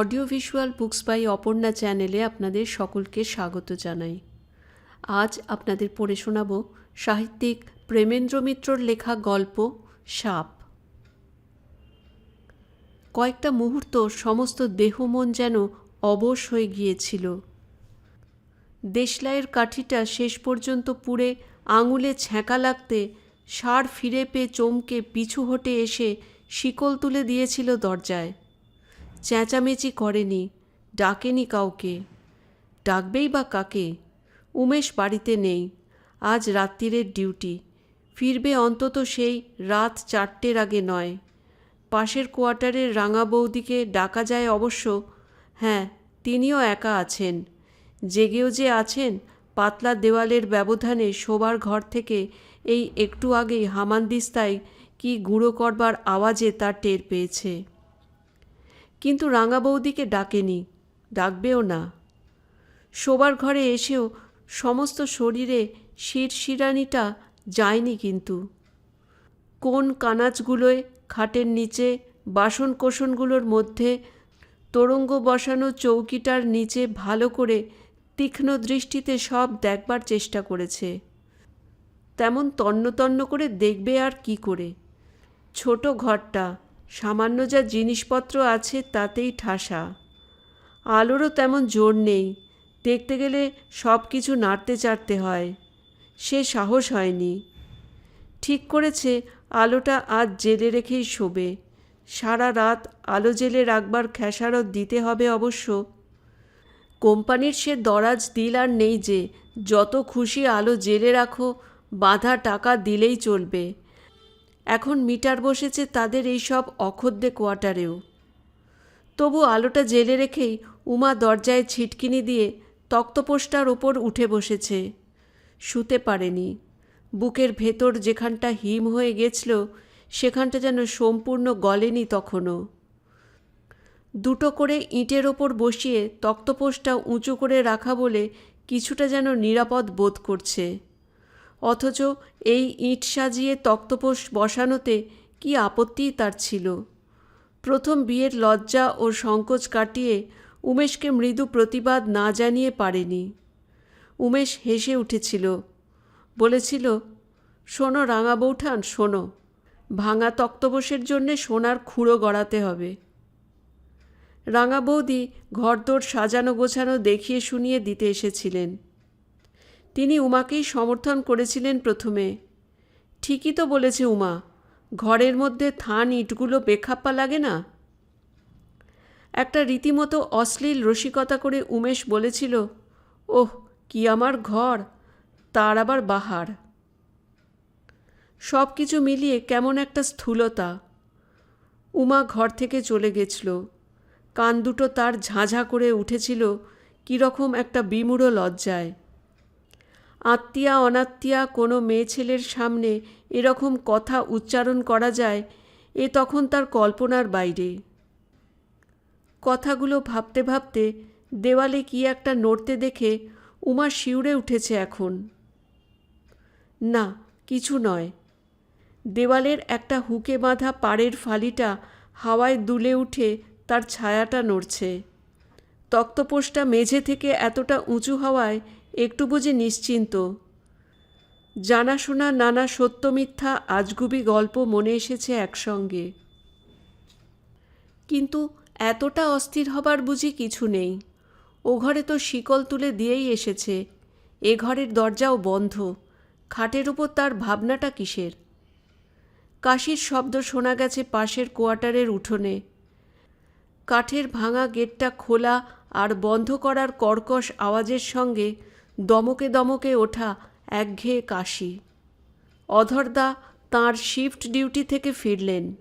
Audio visual books by Aparna চ্যানেলে আপনাদের সকলকে স্বাগত জানাই। আজ আপনাদের পড়ে শোনাব সাহিত্যিক প্রেমেন্দ্র মিত্রর লেখা গল্প, সাপ। কয়েকটা মুহূর্ত সমস্ত দেহ মন যেন অবশ হয়ে গিয়েছিল। দেশলাইয়ের কাঠিটা শেষ পর্যন্ত পুড়ে আঙুলে ছ্যাঁকা লাগতে সার ফিরে পেয়ে চমকে পিছু হটে এসে শিকল তুলে দিয়েছিল দরজায়। চেঁচামেচি করেনি, ডাকেনি কাউকে। ডাকবেই বা কাকে? উমেশ বাড়িতে নেই, আজ রাত্রিরের ডিউটি। ফিরবে অন্তত সেই রাত চারটের আগে নয়। পাশের কোয়ার্টারের রাঙা বৌদিকে ডাকা যায় অবশ্য হ্যাঁ তিনিও একা আছেন। জেগেও যে আছেন, পাতলা দেওয়ালের ব্যবধানে শোবার ঘর থেকে এই একটু আগেই হামানদিস্তায় কি গুঁড়ো করবার আওয়াজে তার টের পেয়েছে। কিন্তু রাঙা বৌদিকে ডাকেনি, ডাকবেও না। শোবার ঘরে এসেও সমস্ত শরীরে শিরশিরানিটা যায়নি কিন্তু। কোন কানাচগুলোয় খাটের নিচে বাসন কোষণগুলোর মধ্যে, তোরঙ্গ বসানো চৌকিটার নিচে ভালো করে তীক্ষ্ণ দৃষ্টিতে সব দেখবার চেষ্টা করেছে। তেমন তন্ন তন্ন করে দেখবে আর কি করে? ছোট ঘরটা সামান্য যা জিনিসপত্র আছে তাতেই ঠাসা। আলোরও তেমন জোর নেই। দেখতে গেলে সব কিছু নাড়তে চাড়তে হয়। সে সাহস হয়নি। ঠিক করেছে, আলোটা আজ জেলে রেখেই শোবে। সারা রাত আলো জেলে রাখবার খেসারত দিতে হবে অবশ্য। কোম্পানির সে দরাজ দিল আর নেই যে, যত খুশি আলো জেলে রাখো, বাঁধা টাকা দিলেই চলবে। এখন মিটার বসেছে তাদের এই সব অখদ্দে কোয়ার্টারেও। তবু আলোটা জেলে রেখেই উমা দরজায় ছিটকিনি দিয়ে তক্তপোষটার ওপর উঠে বসেছে। শুতে পারেনি। বুকের ভেতর যেখানটা হিম হয়ে গেছিল, সেখানটা যেন সম্পূর্ণ গলেনি তখনও দুটো করে ইটের ওপর বসিয়ে তক্তপোষটা উঁচু করে রাখা বলে কিছুটা যেন নিরাপদ বোধ করছে। অথচ এই ইট সাজিয়ে তক্তপোষ বসানোতে কি আপত্তিই তার ছিল? প্রথম বিয়ের লজ্জা ও সংকোচ কাটিয়ে উমেশকে মৃদু প্রতিবাদ না জানিয়ে পারেনি। উমেশ হেসে উঠেছিল, বলেছিল, শোনো রাঙা বৌঠান শোনো, ভাঙা তক্তপোষের জন্যে সোনার খুঁড়ো গড়াতে হবে। রাঙা বৌদি ঘরদোর সাজানো গোছানো দেখিয়ে শুনিয়ে দিতে এসেছিলেন। তিনি উমাকেই সমর্থন করেছিলেন প্রথমে। ঠিকই তো বলেছে উমা, ঘরের মধ্যে থান ইটগুলো বেখাপ্পা লাগে না? একটা রীতিমতো অশ্লীল রসিকতা করে উমেশ বলেছিল, ওহ, কি আমার ঘর, তার আবার বাহার। সব কিছু মিলিয়ে কেমন একটা স্থূলতা। উমা ঘর থেকে চলে গেছিল। কান দুটো তার ঝাঁঝা করে উঠেছিল, কীরকম একটা বিমূঢ় লজ্জায়। আত্মীয়া, অনাত্মীয়া, কোনো মেয়ে ছেলের সামনে এরকম কথা উচ্চারণ করা যায়, এ তখন তার কল্পনার বাইরে। কথাগুলো ভাবতে ভাবতে দেওয়ালে কি একটা নড়তে দেখে উমা শিউরে উঠেছে এখন। না, কিছু নয়। দেওয়ালের একটা হুকে বাঁধা পাড়ের ফালিটা হাওয়ায় দুলে উঠে তার ছায়াটা নড়ছে। তক্তপোষটা মেঝে থেকে এতটা উঁচু হওয়ায় একটু বুঝি নিশ্চিন্ত। জানাশোনা নানা সত্য মিথ্যা আজগুবি গল্প মনে এসেছে একসঙ্গে। কিন্তু এতটা অস্থির হবার বুঝি কিছু নেই। ও ঘরে তো শিকল তুলে দিয়েই এসেছে। এ ঘরের দরজাও বন্ধ। খাটের উপর তার ভাবনাটা কিসের? কাশির শব্দ শোনা গেছে পাশের কোয়ার্টারের উঠোনে। কাঠের ভাঙা গেটটা খোলা আর বন্ধ করার কর্কশ আওয়াজের সঙ্গে দমকে দমকে ওঠা একঘেয়ে কাশি। অধরদা তাঁর শিফট ডিউটি থেকে ফিরলেন।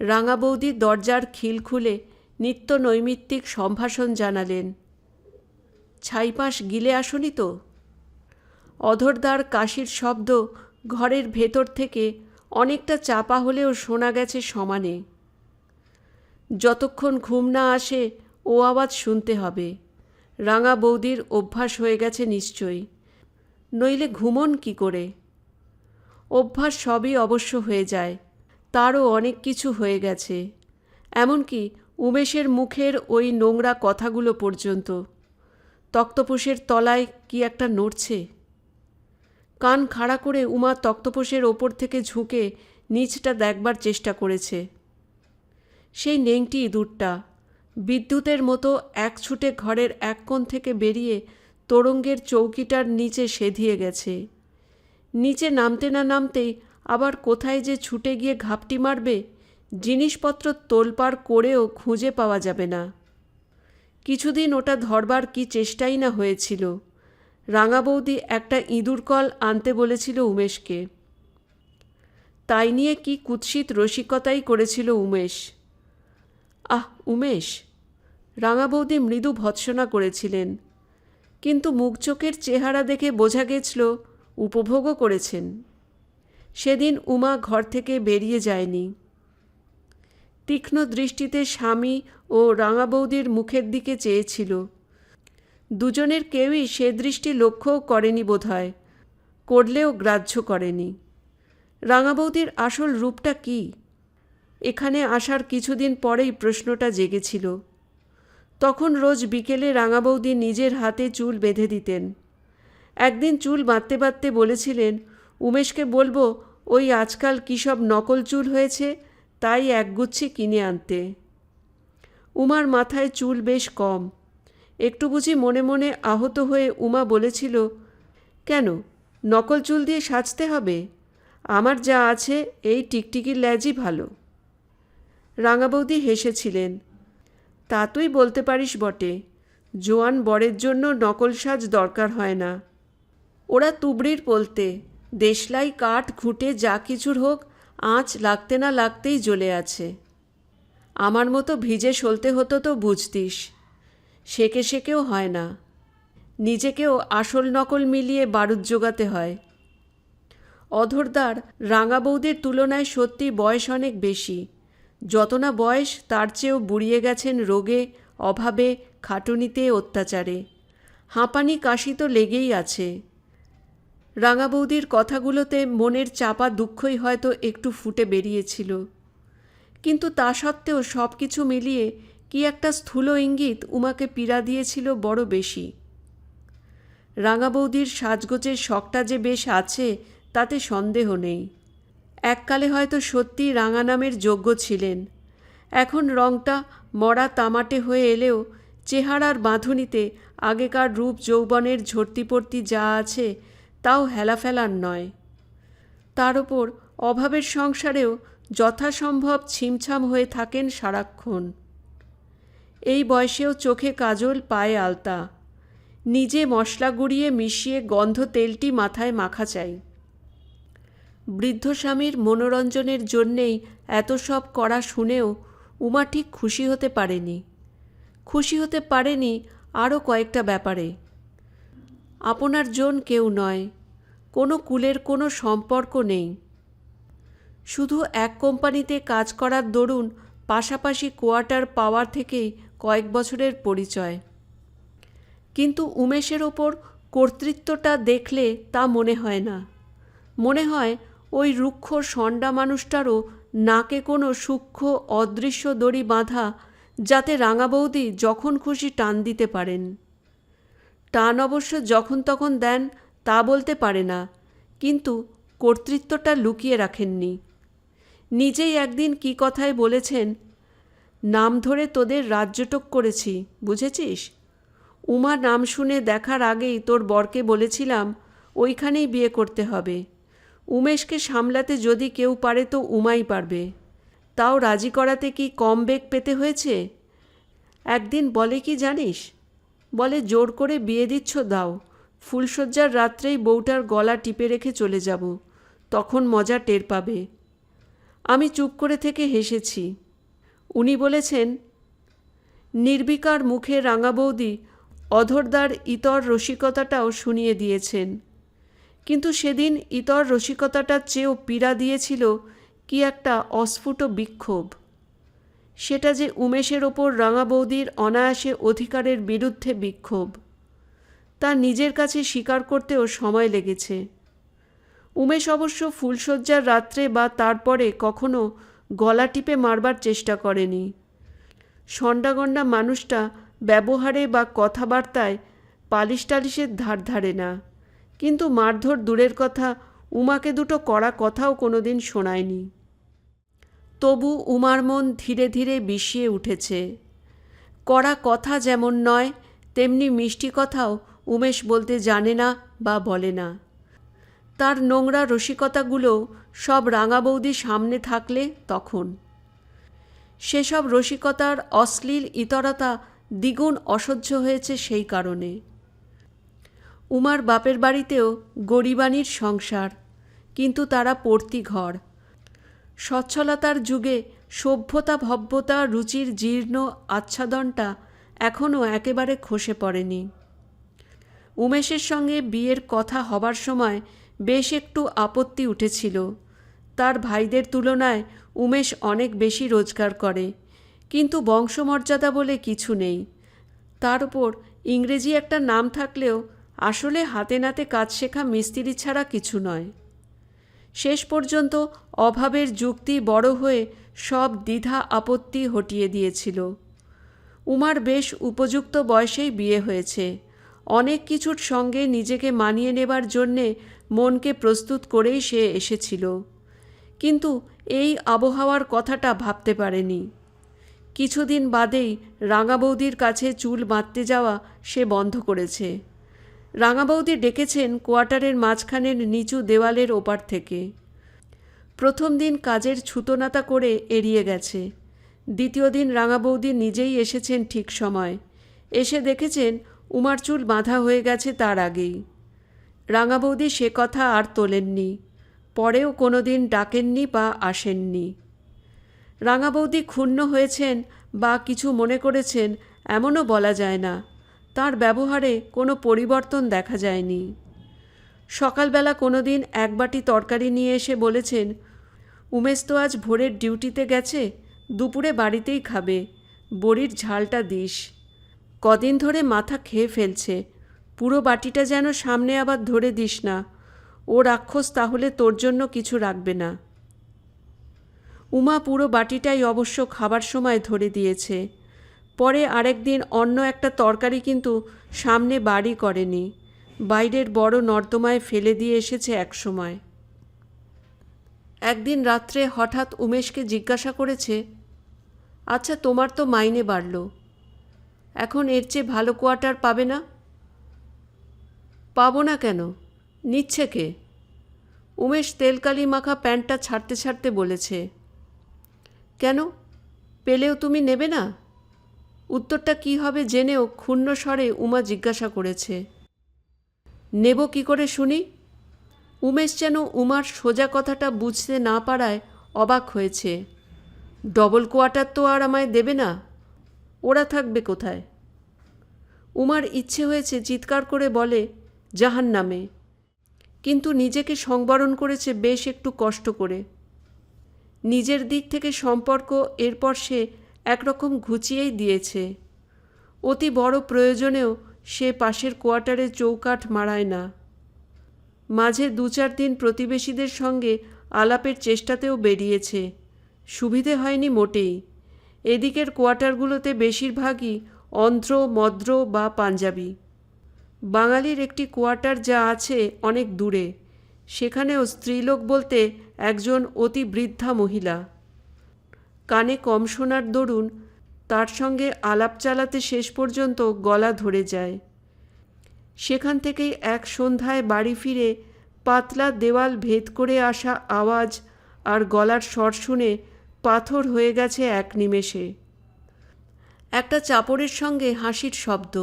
রাঙা বৌদি দরজার খিল খুলে নিত্য নৈমিত্তিক সম্ভাষণ জানালেন, ছাইপাশ গিলে আসনি তো? অধরদার কাশির শব্দ ঘরের ভেতর থেকে অনেকটা চাপা হলেও শোনা গেছে সমানে। যতক্ষণ ঘুম না আসে, ও আওয়াজ শুনতে হবে। রাঙা বৌদির অভ্যাস হয়ে গেছে নিশ্চয়ই। নইলে ঘুমন কি করে? অভ্যাস সবই অবশ্য হয়ে যায়, তারও অনেক কিছু হয়ে গেছে। এমনকি উমেশের মুখের ওই নোংরা কথাগুলো পর্যন্ত। তক্তপোষের তলায় কি একটা নড়ছে? কান খাড়া করে উমা তক্তপোষের ওপর থেকে ঝুঁকে নিচটা দেখবার চেষ্টা করেছে। সেই নেংটি ইঁদুরটা বিদ্যুতের মতো এক ছুটে ঘরের এক কোণ থেকে বেরিয়ে তোরঙ্গের চৌকিটার নিচে সেধিয়ে গেছে। নিচে নামতে না নামতেই আবার কোথায় যে ছুটে গিয়ে ঘাপটি মারবে, জিনিসপত্র তোলপাড় করেও খুঁজে পাওয়া যাবে না। কিছুদিন ওটা ধরবার কি চেষ্টাই না হয়েছিল। রাঙা বৌদি একটা ইঁদুর কল আনতে বলেছিল উমেশকে। তাই নিয়ে কি কুৎসিত রসিকতাই করেছিল উমেশ। আহ, উমেশ। রাঙা বৌদি মৃদু ভৎসনা করেছিলেন। কিন্তু মুখ চোখের চেহারা দেখে বোঝা গেছিল, উপভোগও করেছেন। সেদিন উমা ঘর থেকে বেরিয়ে যায়নি। তীক্ষ্ণ দৃষ্টিতে স্বামী ও রাঙা বৌদির মুখের দিকে চেয়েছিল। দুজনের কেউই সে দৃষ্টি লক্ষ্যও করেনি বোধহয়, করলেও গ্রাহ্য করেনি। রাঙা বৌদির আসল রূপটা কি? এখানে আসার কিছুদিন পরেই প্রশ্নটা জেগেছিল। তখন রোজ বিকেলে রাঙা বৌদি নিজের হাতে চুল বেঁধে দিতেন। একদিন চুল বাঁধতে বাঁধতে বলেছিলেন, উমেশকে বলব, ওই আজকাল কী সব নকল চুল হয়েছে, তাই একগুচ্ছি কিনে আনতে। উমার মাথায় চুল বেশ কম। একটু বুঝি মনে মনে আহত হয়ে উমা বলেছিল, কেন, নকল চুল দিয়ে সাজতে হবে? আমার যা আছে, এই টিকটিকির ল্যাজই ভালো। রাঙা বৌদি হেসেছিলেন, তা তুই বলতে পারিস বটে, জোয়ান বরের জন্য নকল সাজ দরকার হয় না। ওরা তুবড়ির বলতে দেশলাই কাঠ ঘুঁটে যা কিছুর হোক, আঁচ লাগতে না লাগতেই জ্বলে আছে। আমার মতো ভিজে সলতে হতো তো বুঝতিস, সেকে সেকেও হয় না। নিজেকেও আসল নকল মিলিয়ে বারুদ জোগাতে হয়। অধরদার রাঙা বৌদের তুলনায় সত্যি বয়স অনেক বেশি যত না বয়স, তার চেয়েও বুড়িয়ে গেছেন রোগে, অভাবে, খাটুনিতে অত্যাচারে। হাঁপানি কাশি তো লেগেই আছে। রাঙা বৌদির কথাগুলোতে মনের চাপা দুঃখই হয়তো একটু ফুটে বেরিয়েছিল। কিন্তু তা সত্ত্বেও সব কিছু মিলিয়ে কি একটা স্থূল ইঙ্গিত উমাকে পীড়া দিয়েছিল বড় বেশি। রাঙা বৌদির সাজগোজের শখটা যে বেশ আছে, তাতে সন্দেহ নেই। এককালে হয়তো সত্যি রাঙা নামের যোগ্য ছিলেন। এখন রংটা মরা তামাটে হয়ে এলেও চেহারার বাঁধুনিতে আগেকার রূপ যৌবনের ঝর্তিপর্তি যা আছে তাও হেলাফেলার নয়। তার ওপর অভাবের সংসারেও যথাসম্ভব ছিমছাম হয়ে থাকেন সারাক্ষণ। এই বয়সেও চোখে কাজল, পায়ে আলতা। নিজে মশলা গুঁড়িয়ে মিশিয়ে গন্ধ তেলটি মাথায় মাখা চাই। বৃদ্ধ স্বামীর মনোরঞ্জনের জন্যেই এত সব করা শুনেও উমা ঠিক খুশি হতে পারেনি। খুশি হতে পারেনি আরও কয়েকটা ব্যাপারে। আপনার জন কেউ নয়, কোনো কুলের কোনো সম্পর্ক নেই। শুধু এক কোম্পানিতে কাজ করার দরুন পাশাপাশি কোয়ার্টার পাওয়ার থেকেই কয়েক বছরের পরিচয়। কিন্তু উমেশের ওপর কর্তৃত্বটা দেখলে তা মনে হয় না। মনে হয় ওই রুক্ষ সন্ডা মানুষটারও নাকে কোনো সূক্ষ্ম, অদৃশ্য দড়ি বাঁধা, যাতে রাঙা বৌদি যখন খুশি টান দিতে পারেন। টান অবশ্য যখন তখন দেন, তা বলতে পারে না, কিন্তু কর্তৃত্বটা লুকিয়ে রাখেননি। নিজেই একদিন কি কথায় বলেছেন, নাম ধরে তোদের রাজ্যটক করেছি, বুঝেছিস? উমা নাম শুনে দেখার আগেই তোর বরকে বলেছিলাম, ওইখানেই বিয়ে করতে হবে। উমেশকে সামলাতে যদি কেউ পারে তো উমাই পারবে। তাও রাজি করাতে কি কম বেগ পেতে হয়েছে? একদিন বলে কি জানিস? বলে, জোর করে বিয়ে দিচ্ছ, দাও। ফুলশয্যার রাত্রেই বউটার গলা টিপে রেখে চলে যাব। তখন মজা টের পাবে। আমি চুপ করে থেকে হেসেছি। উনি বলেছেন, নির্বিকার মুখে রাঙা বৌদি অধরদার ইতর রসিকতাটাও শুনিয়ে দিয়েছেন। কিন্তু সেদিন ইতর রসিকতাটার চেয়েও পীড়া দিয়েছিল কি একটা অস্ফুট বিক্ষোভ। সেটা যে উমেশের ওপর রাঙা বৌদির অনায়াসে অধিকারের বিরুদ্ধে বিক্ষোভ। তা নিজের কাছে স্বীকার করতেও সময় লেগেছে। উমেশ অবশ্য ফুলশয্যার রাত্রে বা তারপরে কখনো গলা টিপে মারবার চেষ্টা করেনি। সন্ডাগন্ডা মানুষটা ব্যবহারে বা কথাবার্তায় পালিশ টালিশের ধার ধারে না। কিন্তু মারধর দূরের কথা, উমাকে দুটো কড়া কথাও কোনোদিন শোনায়নি। তবু উমার মন ধীরে ধীরে বিষিয়ে উঠেছে। কড়া কথা যেমন নয়, তেমনি মিষ্টি কথাও উমেশ বলতে জানে না বা বলে না। তার নোংরা রসিকতাগুলো সব রাঙা বৌদি সামনে থাকলে তখন। সেসব রসিকতার অশ্লীল ইতরতা দ্বিগুণ অসহ্য হয়েছে সেই কারণে। উমার বাপের বাড়িতেও গরিবানির সংসার, কিন্তু তারা পড়তি ঘর। সচ্ছলতার যুগে সভ্যতা, ভব্যতা, রুচির জীর্ণ আচ্ছাদনটা এখনও একেবারে খসে পড়েনি। উমেশের সঙ্গে বিয়ের কথা হবার সময় বেশ একটু আপত্তি উঠেছিল। তার ভাইদের তুলনায় উমেশ অনেক বেশি রোজগার করে, কিন্তু বংশমর্যাদা বলে কিছু নেই। তার উপর ইংরেজি একটা নাম থাকলেও আসলে হাতে নাতে কাজ শেখা মিস্ত্রি ছাড়া কিছু নয়। শেষ পর্যন্ত অভাবের যুক্তি বড় হয়ে সব দ্বিধা আপত্তি হটিয়ে দিয়েছিল। উমার বেশ উপযুক্ত বয়সেই বিয়ে হয়েছে। অনেক কিছুর সঙ্গে নিজেকে মানিয়ে নেবার জন্যে মনকে প্রস্তুত করেই সে এসেছিল। কিন্তু এই আবহাওয়ার কথাটা ভাবতে পারেনি। কিছুদিন বাদেই রাঙা বৌদির কাছে চুল বাঁধতে যাওয়া সে বন্ধ করেছে। রাঙাবৌদি ডেকেছেন কোয়ার্টারের মাঝখানের নিচু দেওয়ালের ওপার থেকে। প্রথম দিন কাজের ছুতোনাতা করে এড়িয়ে গেছে। দ্বিতীয় দিন রাঙাবৌদি নিজেই এসেছেন ঠিক সময়। এসে দেখেছেন উমার চুল বাঁধা হয়ে গেছে তার আগেই। রাঙাবৌদি সে কথা আর তোলেননি। পরেও কোনো দিন ডাকেননি বা আসেননি। রাঙাবৌদি ক্ষুণ্ণ হয়েছেন বা কিছু মনে করেছেন এমনও বলা যায় না। তার ব্যবহারে কোনো পরিবর্তন দেখা যায়নি। সকালবেলা কোনো দিন এক বাটি তরকারি নিয়ে এসে বলেছেন, উমেশ তো আজ ভোরের ডিউটিতে গেছে, দুপুরে বাড়িতেই খাবে, বড়ির ঝালটা দিস। কদিন ধরে মাথা খেয়ে ফেলছে, পুরো বাটিটা যেন সামনে আবার ধরে দিস না, ও রাক্ষস তাহলে তোর জন্য কিছু রাখবে না। উমা পুরো বাটিটাই অবশ্য খাবার সময় ধরে দিয়েছে। পরে আরেকদিন অন্য একটা তরকারি কিন্তু সামনে বাড়ি করেনি। বাইরের বড় নর্দমায় ফেলে দিয়ে এসেছে এক সময় একদিন রাত্রে হঠাৎ উমেশকে জিজ্ঞাসা করেছে আচ্ছা তোমার তো মাইনে বাড়ল। এখন এর চেয়ে ভালো কোয়ার্টার পাবে না? পাবো না কেন? নিচ্ছে কে? উমেশ তেলকালি মাখা প্যান্টটা ছাড়তে ছাড়তে বলেছে, কেন? পেলেও তুমি নেবে না? উত্তরটা কি হবে জেনেও ক্ষুণ্ণ স্বরে উমা জিজ্ঞাসা করেছে। নেব কি করে শুনি? উমেশ যেন উমার সোজা কথাটা বুঝতে না পারায় অবাক হয়েছে। ডবল কোয়ার্টার তো আর আমায় দেবে না? ওরা থাকবে কোথায়? উমার ইচ্ছে হয়েছে চিৎকার করে বলে জাহান নামে কিন্তু নিজেকে সংবরণ করেছে বেশ একটু কষ্ট করে। নিজের দিক থেকে সম্পর্ক, এরপর সে একরকম ঘুচিয়েই দিয়েছে। অতি বড় প্রয়োজনেও সে পাশের কোয়ার্টারে চৌকাঠ মারায় না। মাঝে দু চার দিন প্রতিবেশীদের সঙ্গে আলাপের চেষ্টাতেও বেরিয়েছে। সুবিধে হয়নি মোটেই। এদিকের কোয়ার্টারগুলোতে বেশিরভাগই অন্ধ্র, মদ্র বা পাঞ্জাবি। বাঙালির একটি কোয়ার্টার যা আছে অনেক দূরে। সেখানেও স্ত্রীলোক বলতে একজন অতি বৃদ্ধা মহিলা। কানে কম শোনার দরুন তার সঙ্গে আলাপ চালাতে শেষ পর্যন্ত গলা ধরে যায়। সেখান থেকেই এক সন্ধ্যায় বাড়ি ফিরে পাতলা দেওয়াল ভেদ করে আসা আওয়াজ আর গলার স্বর শুনে পাথর হয়ে গেছে এক নিমেষে। একটা চাপড়ের সঙ্গে হাসির শব্দ।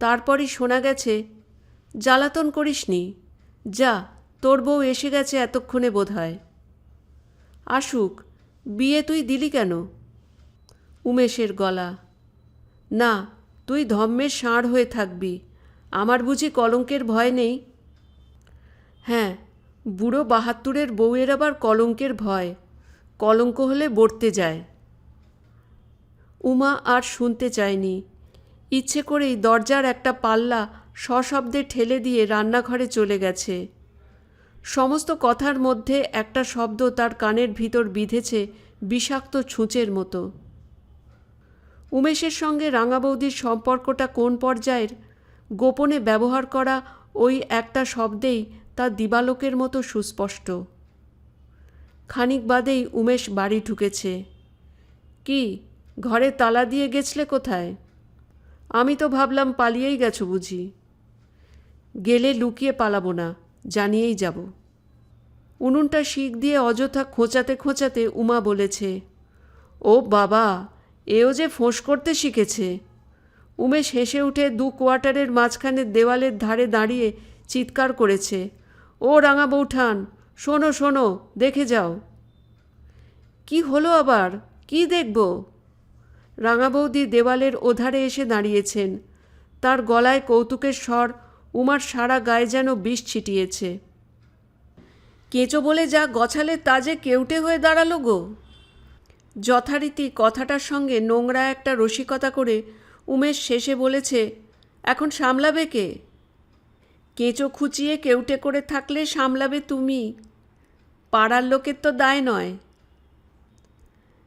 তারপরই শোনা গেছে, জ্বালাতন করিসনি। যা, তোর বউ এসে গেছে এতক্ষণে বোধ হয় আসুক। বিয়ে তুই দিলি কেন? উমেশের গলা। না, তুই ধম্মের ষাঁড় হয়ে থাকবি। আমার বুঝি কলঙ্কের ভয় নেই? হ্যাঁ বুড়ো বাহাত্তরের বউয়ের আবার কলঙ্কের ভয়। কলঙ্ক হলে বর্তে যায়। উমা আর শুনতে চায়নি। ইচ্ছে করেই দরজার একটা পাল্লা সশব্দে ঠেলে দিয়ে রান্নাঘরে চলে গেছে। সমস্ত কথার মধ্যে একটা শব্দ তার কানের ভিতর বিঁধেছে বিষাক্ত ছুঁচের মতো। উমেশের সঙ্গে রাঙা বৌদির সম্পর্কটা কোন পর্যায়ের? গোপনে ব্যবহার করা ওই একটা শব্দেই তা দিবালোকের মতো সুস্পষ্ট। খানিক বাদেই উমেশ বাড়ি ঢুকেছে। কি, ঘরে তালা দিয়ে গেছলে কোথায়? আমি তো ভাবলাম পালিয়েই গেছো বুঝি। গেলে লুকিয়ে পালাবো না। জানিয়েই যাব। উনুনটা শিক দিয়ে অযথা খোঁচাতে খোঁচাতে উমা বলেছে, ও বাবা, এও যে ফোঁস করতে শিখেছে। উমেশ হেসে উঠে দু কোয়ার্টারের মাঝখানে দেওয়ালের ধারে দাঁড়িয়ে চিৎকার করেছে, ও রাঙা বৌঠান, শোনো শোনো, দেখে যাও। কি হলো আবার? কি দেখব? রাঙা বৌদি দেওয়ালের ওধারে এসে দাঁড়িয়েছেন, তার গলায় কৌতুকের স্বর উমার সারা গায়ে যেন বিষ ছিটিয়েছে। কেঁচো বলে যা গছালে তা যে কেউটে হয়ে দাঁড়াল গো। যথারীতি কথাটার সঙ্গে নোংরা একটা রসিকতা করে উমেশ শেষে বলেছে, এখন সামলাবে কে? কেঁচো খুঁচিয়ে কেউটে করে থাকলে সামলাবে তুমি। পাড়ার লোকের তো দায় নয়।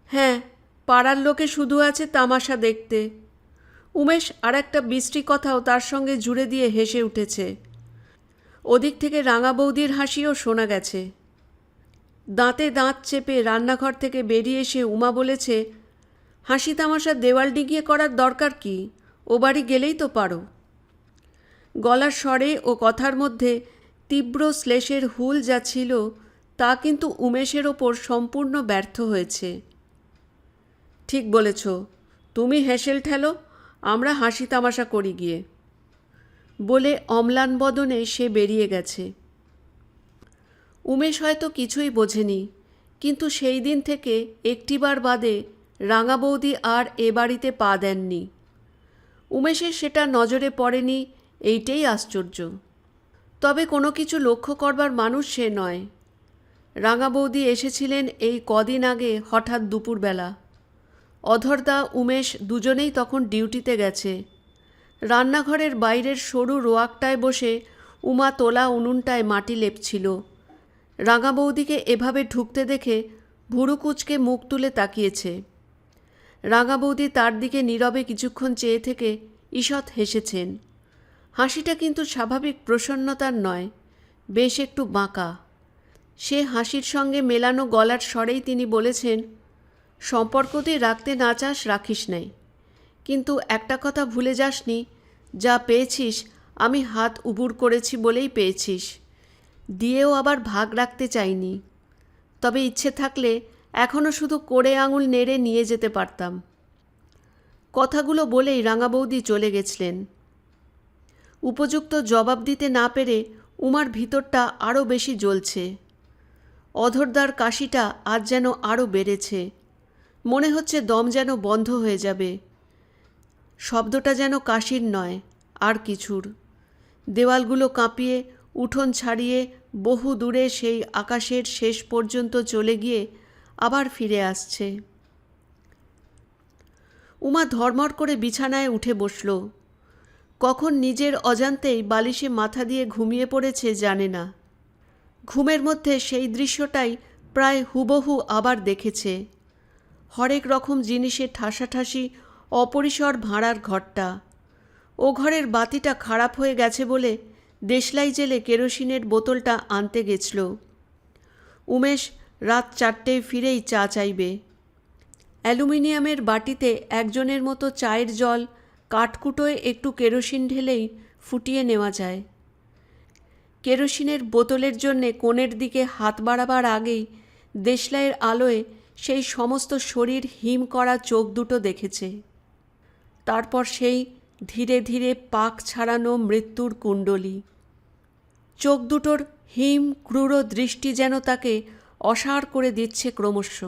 হ্যাঁ পাড়ার লোকে শুধু আছে তামাশা দেখতে। উমেশ আর একটা বিশ্রী কথাও তার সঙ্গে জুড়ে দিয়ে হেসে উঠেছে। ওদিক থেকে রাঙা বৌদির হাসিও শোনা গেছে। দাঁতে দাঁত চেপে রান্নাঘর থেকে বেরিয়ে এসে উমা বলেছে, হাসি তামাশা দেওয়াল ডিগিয়ে করার দরকার কি? ও বাড়ি গেলেই তো পারো। গলার স্বরে ও কথার মধ্যে তীব্র শ্লেষের হুল যা ছিল, তা কিন্তু উমেশের ওপর সম্পূর্ণ ব্যর্থ হয়েছে। ঠিক বলেছ। তুমি হেসেল ঠেলো। আমরা হাসি তামাশা করি গিয়ে। বলে অম্লান বদনে সে বেরিয়ে গেছে। উমেশ হয়তো কিছুই বোঝেনি, কিন্তু সেই দিন থেকে একটিবার বাদে রাঙা বৌদি আর এ বাড়িতে পা দেননি। উমেশের সেটা নজরে পড়েনি, এইটাই আশ্চর্য। তবে কোনো কিছু লক্ষ্য করবার মানুষ সে নয়। রাঙা বৌদি এসেছিলেন এই কদিন আগে হঠাৎ দুপুরবেলা। অধরদা, উমেশ দুজনেই তখন ডিউটিতে গেছে। রান্নাঘরের বাইরের সরু রোয়াকটায় বসে উমা তোলা উনুনটায় মাটি লেপছিল। রাঙা বৌদিকে এভাবে ঢুকতে দেখে ভুরু কুচকে মুখ তুলে তাকিয়েছে। রাঙা বৌদি তার দিকে নীরবে কিছুক্ষণ চেয়ে থেকে ঈষৎ হেসেছেন। হাসিটা কিন্তু স্বাভাবিক প্রসন্নতার নয়, বেশ একটু বাঁকা। সে হাসির সঙ্গে মেলানো গলার স্বরেই তিনি বলেছেন সম্পর্কতে রাখতে না চাস, রাখিস নাই। কিন্তু একটা কথা ভুলে যাসনি, যা পেয়েছিস, আমি হাত উবুর করেছি বলেই পেয়েছিস। দিয়েও আবার ভাগ রাখতে চাইনি। তবে ইচ্ছে থাকলে এখনও শুধু কোড়ে আঙুল নেড়ে নিয়ে যেতে পারতাম। কথাগুলো বলেই রাঙা বৌদি চলে গেছিলেন। উপযুক্ত জবাব দিতে না পেরে উমার ভিতরটা আরও বেশি জ্বলছে। অধরদার কাশিটা আজ যেন আরও বেড়েছে। মনে হচ্ছে দম যেন বন্ধ হয়ে যাবে। শব্দটা যেন কাশির নয়, আর কিছুর। দেওয়ালগুলো কাঁপিয়ে, উঠোন ছাড়িয়ে, বহু দূরে সেই আকাশের শেষ পর্যন্ত চলে গিয়ে আবার ফিরে আসছে। উমা ধর্মর করে বিছানায় উঠে বসল। কখন নিজের অজান্তেই বালিশে মাথা দিয়ে ঘুমিয়ে পড়েছে জানে না। ঘুমের মধ্যে সেই দৃশ্যটাই প্রায় হুবহু আবার দেখেছে। হরেক রকম জিনিসের ঠাসাঠাসি, অপরিসর ভাড়ার ঘরটা। ও ঘরের বাতিটা খারাপ হয়ে গেছে বলে দেশলাই জেলে কেরোসিনের বোতলটা আনতে গেছল। উমেশ রাত চারটেয় ফিরেই চা চাইবে। অ্যালুমিনিয়ামের বাটিতে একজনের মতো চায়ের জল কাঠকুটোয় একটু কেরোসিন ঢেলেই ফুটিয়ে নেওয়া যায়। কেরোসিনের বোতলের জন্যে কোণের দিকে হাত বাড়াবার আগেই দেশলাইয়ের আলোয় সেই সমস্ত শরীর হিম করা চোখ দুটো দেখেছে। তারপর সেই ধীরে ধীরে পাক ছাড়ানো মৃত্যুর কুণ্ডলী। চোখ দুটোর হিম ক্রূর দৃষ্টি যেন তাকে অসার করে দিচ্ছে ক্রমশ।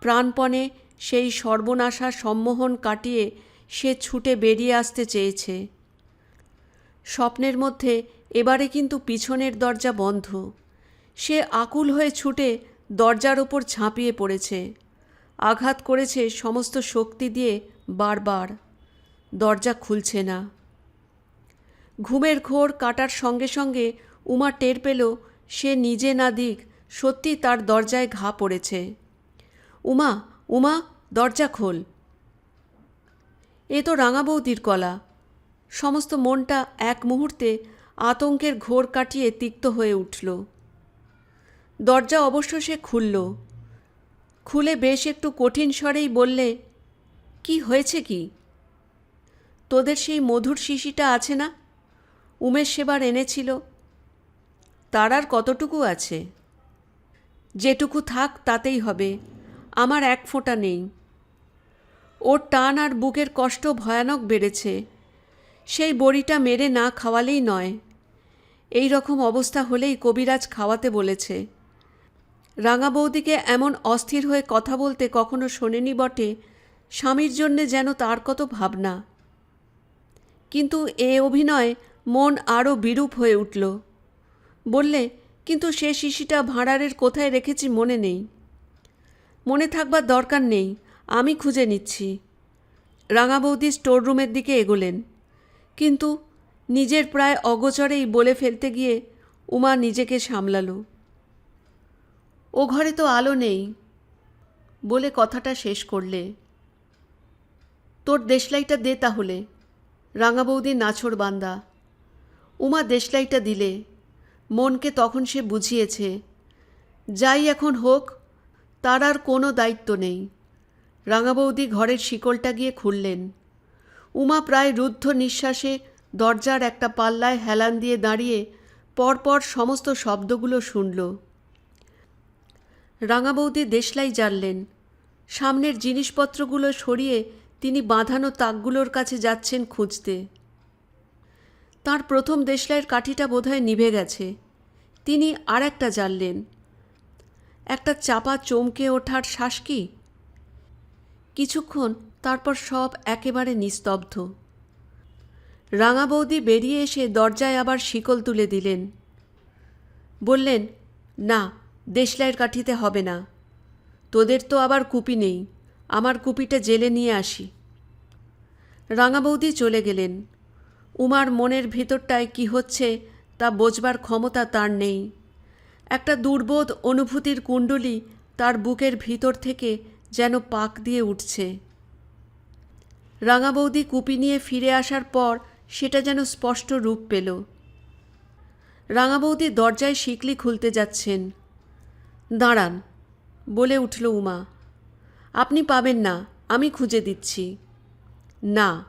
প্রাণপণে সেই সর্বনাশা সম্মোহন কাটিয়ে সে ছুটে বেরিয়ে আসতে চেয়েছে। স্বপ্নের মধ্যে এবারে কিন্তু পিছনের দরজা বন্ধ। সে আকুল হয়ে ছুটে দরজার ওপর ঝাঁপিয়ে পড়েছে। আঘাত করেছে সমস্ত শক্তি দিয়ে বারবার। দরজা খুলছে না। ঘুমের ঘোর কাটার সঙ্গে সঙ্গে উমা টের পেল, সে নিজে না দিক সত্যি তার দরজায় ঘা পড়েছে। উমা উমা, দরজা খোল। এ তো রাঙা বৌদির গলা সমস্ত মনটা এক মুহূর্তে আতঙ্কের ঘোর কাটিয়ে তিক্ত হয়ে উঠল। দরজা অবশ্য সে খুলল। খুলে বেশ একটু কঠিন স্বরেই বললে, কি হয়েছে কি? তোদের সেই মধুর শিশিটা আছে না? উমেশ সেবার এনেছিল। তার আর কতটুকু আছে? যেটুকু থাক তাতেই হবে। আমার এক ফোঁটা নেই। ওর টান আর বুকের কষ্ট ভয়ানক বেড়েছে। সেই বড়িটা মেরে না খাওয়ালেই নয়। এই রকম অবস্থা হলেই কবিরাজ খাওয়াতে বলেছে। রাঙা বৌদিকে এমন অস্থির হয়ে কথা বলতে কখনো শোনেনি বটে, স্বামীর জন্যে যেন তার কত ভাবনা। কিন্তু এ অভিনয় মন আরও বিরূপ হয়ে উঠল। বললে, কিন্তু সে শিশিটা ভাঁড়ারের কোথায় রেখেছি মনে নেই। মনে থাকবার দরকার নেই, আমি খুঁজে নিচ্ছি। রাঙা বৌদি স্টোর রুমের দিকে এগোলেন। কিন্তু নিজের প্রায় অগোচরেই বলে ফেলতে গিয়ে উমা নিজেকে সামলালো। ও ঘরে তো আলো নেই, বলে কথাটা শেষ করলে। তোর দেশলাইটা দে তাহলে, রাঙা বৌদি নাছর বান্দা। উমা দেশলাইটা দিলে, মনকে তখন সে বুঝিয়েছে, যাই এখন হোক, তার আর কোনো দায়িত্ব নেই। রাঙা বৌদি ঘরের শিকলটা গিয়ে খুললেন। উমা প্রায় রুদ্ধ নিঃশ্বাসে দরজার একটা পাল্লায় হেলান দিয়ে দাঁড়িয়ে পরপর সমস্ত শব্দগুলো শুনল। রাঙা বৌদি দেশলাই জানলেন। সামনের জিনিসপত্রগুলো সরিয়ে তিনি বাঁধানো তাকগুলোর কাছে যাচ্ছেন খুঁজতে। তার প্রথম দেশলাইয়ের কাঠিটা বোধহয় নিভে গেছে। তিনি আর একটা জানলেন। একটা চাপা চমকে ওঠার শ্বাস কি? কিছুক্ষণ তারপর সব একেবারে নিস্তব্ধ। রাঙা বৌদি বেরিয়ে এসে দরজায় আবার শিকল তুলে দিলেন। বললেন, না দেশলাইয়ের কাঠিতে হবে না। তোদের তো আবার কুপি নেই। আমার কুপিটা জেলে নিয়ে আসি। রাঙাবৌদি চলে গেলেন। উমার মনের ভিতরটায় কি হচ্ছে তা বোঝবার ক্ষমতা তার নেই। একটা দুর্বোধ অনুভূতির কুণ্ডলি তার বুকের ভিতর থেকে যেন পাক দিয়ে উঠছে। রাঙাবৌদি কুপি নিয়ে ফিরে আসার পর সেটা যেন স্পষ্ট রূপ পেল। রাঙাবৌদি দরজায় শিকলি খুলতে যাচ্ছেন। দাঁড়ান, বলে উঠল উমা। আপনি পাবেন না, আমি খুঁজে দিচ্ছি। না।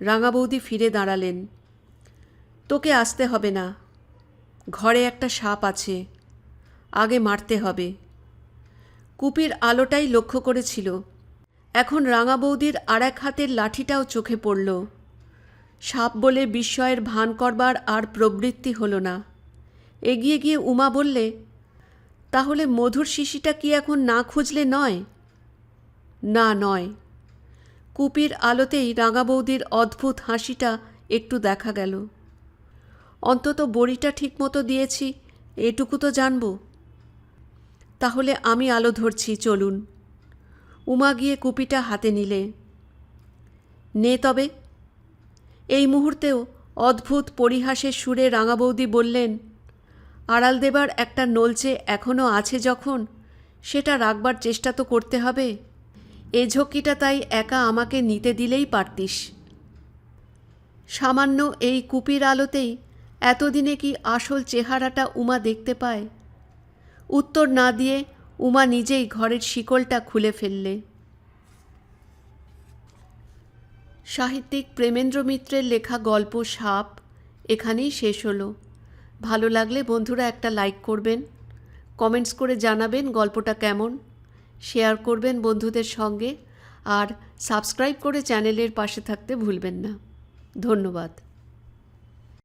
রাঙা বৌদি ফিরে দাঁড়ালেন। তোকে আসতে হবে না। ঘরে একটা সাপ আছে, আগে মারতে হবে। কুপির আলোটাই লক্ষ্য করেছিল। এখন রাঙা বৌদির আর এক হাতের লাঠিটাও চোখে পড়ল। সাপ বলে বিস্ময়ের ভান করবার আর প্রবৃত্তি হলো না। এগিয়ে গিয়ে উমা বললে তাহলে মধুর শিশিটা কি এখন না খুঁজলে নয়? না নয়। কুপির আলোতেই রাঙা বৌদির অদ্ভুত হাসিটা একটু দেখা গেল। অন্তত বড়িটা ঠিকমতো দিয়েছি, এটুকু তো জানব। তাহলে আমি আলো ধরছি, চলুন। উমা গিয়ে কুপিটা হাতে নিলে। নে তবে। এই মুহূর্তেও অদ্ভুত পরিহাসের সুরে রাঙা বৌদি বললেন আড়াল দেবার একটা নলচে এখনও আছে যখন, সেটা রাখবার চেষ্টা তো করতে হবে। এ ঝক্কিটা তাই একা আমাকে নিতে দিলেই পারতিস। সামান্য এই কুপির আলোতেই এতদিনে কি আসল চেহারাটা উমা দেখতে পায়? উত্তর না দিয়ে উমা নিজেই ঘরের শিকলটা খুলে ফেললে। সাহিত্যিক প্রেমেন্দ্র মিত্রের লেখা গল্প সাপ এখানেই শেষ হলো। ভালো লাগলে বন্ধুরা একটা লাইক করবেন, কমেন্টস করে জানাবেন গল্পটা কেমন, শেয়ার করবেন বন্ধুদের সঙ্গে, আর সাবস্ক্রাইব করে চ্যানেলের পাশে থাকতে ভুলবেন না। ধন্যবাদ।